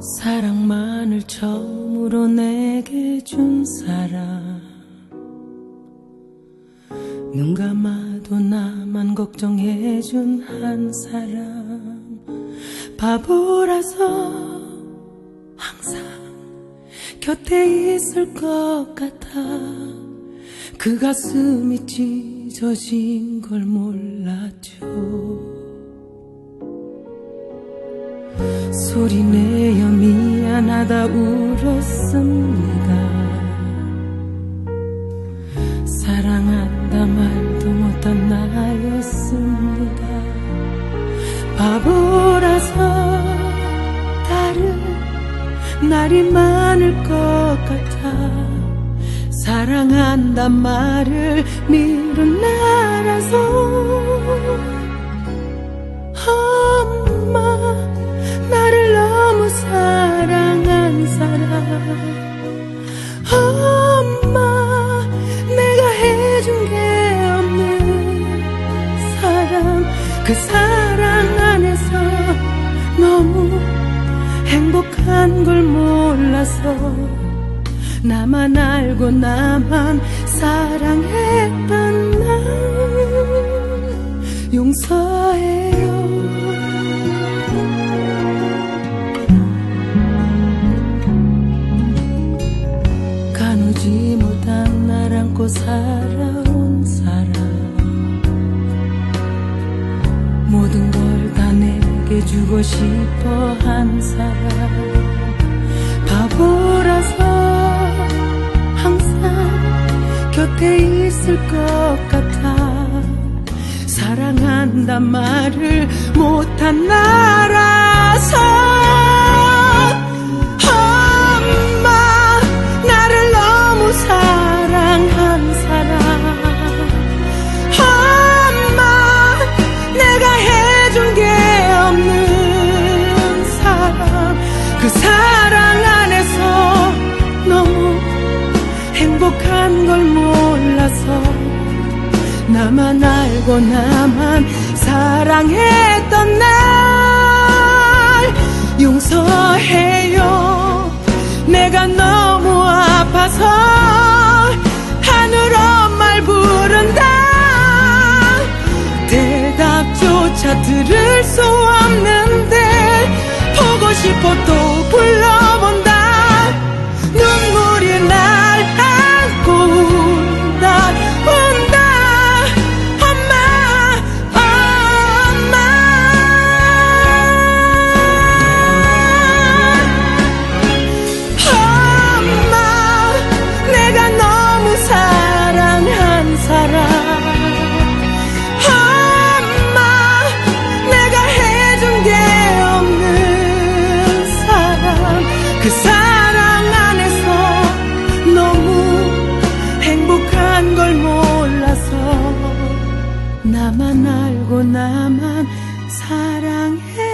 사랑만을 처음으로 내게 준 사람. 눈 감아도 나만 걱정해준 한 사람. 바보라서 항상 곁에 있을 것 같아. 그 가슴이 찢어진 걸 몰랐죠 소리내어 미안하다 울었습니다. 사랑한다 말도 못한 나였습니다. 바보라서 다른 날이 많을 것 같아. 사랑한다 말을 미룬 나라서 엄마 내가 해준 게 없는 사람 그 사랑 안에서 너무 행복한 걸 몰라서 나만 알고 나만 사랑했 살아온 사람. 모든 걸 다 내게 주고 싶어 한 사람. 바보라서 항상 곁에 있을 것 같아. 사랑한다 말을 못한 나라 나만 알고 나만 사랑했던 날 용서해요. 내가 너무 아파서 하늘 엄마를 부른다. 대답조차 들을 나만 알고 나만 사랑해.